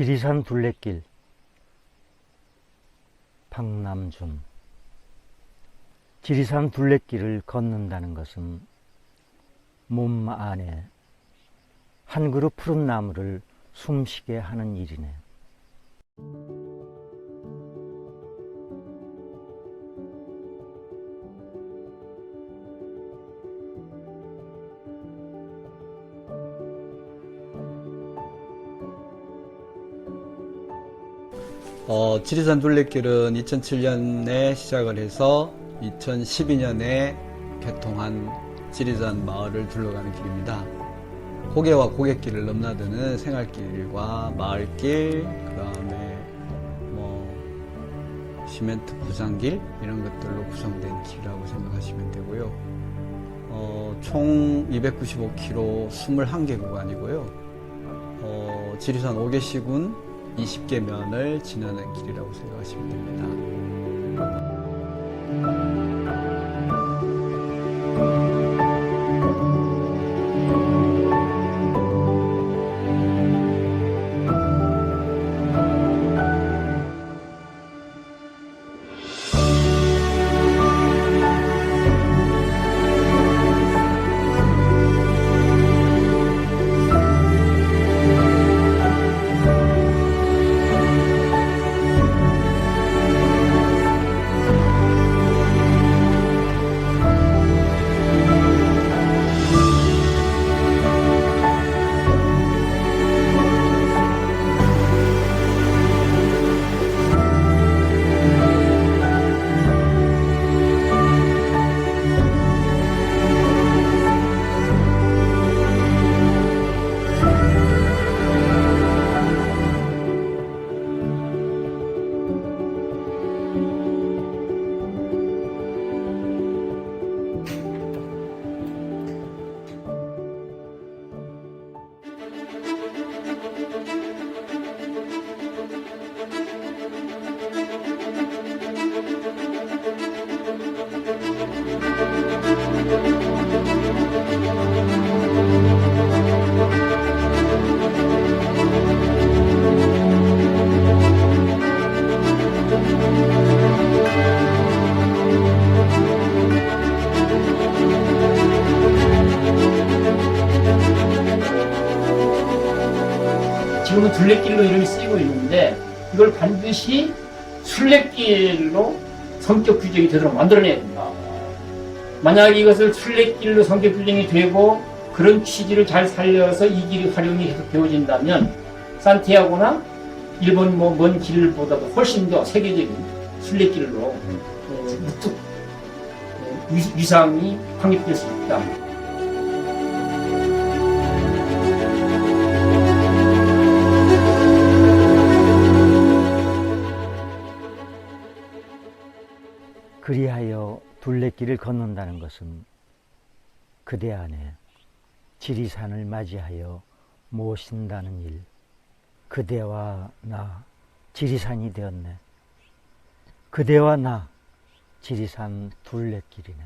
지리산 둘레길 박남준 지리산 둘레길을 걷는다는 것은 몸 안에 한 그루 푸른 나무를 숨쉬게 하는 일이네. 어, 지리산 둘레길은 2007년에 시작을 해서 2012년에 개통한 지리산 마을을 둘러가는 길입니다. 고개와 고갯길을 넘나드는 생활길과 마을길, 그 다음에 뭐 시멘트 부장길 이런 것들로 구성된 길이라고 생각하시면 되고요. 어, 총 295km 21개 구간이고요. 어, 지리산 5개 시군 20개 면을 지나는 길이라고 생각하시면 됩니다. 지금은 둘레길로 이름이 쓰이고 있는데 이걸 반드시 순례길로 성격 규정이 되도록 만들어내야 된다. 만약 이것을 순례길로 성격 규정이 되고 그런 취지를 잘 살려서 이 길이 활용이 계속 되어진다면 산티아고나 일본 뭐 먼 길보다도 훨씬 더 세계적인 순례길로 어, 우뚝 어, 위- 위상이 확립될 수 있다. 그리하여 둘레길을 걷는다는 것은 그대 안에 지리산을 맞이하여 모신다는 일. 그대와 나 지리산이 되었네. 그대와 나 지리산 둘레길이네.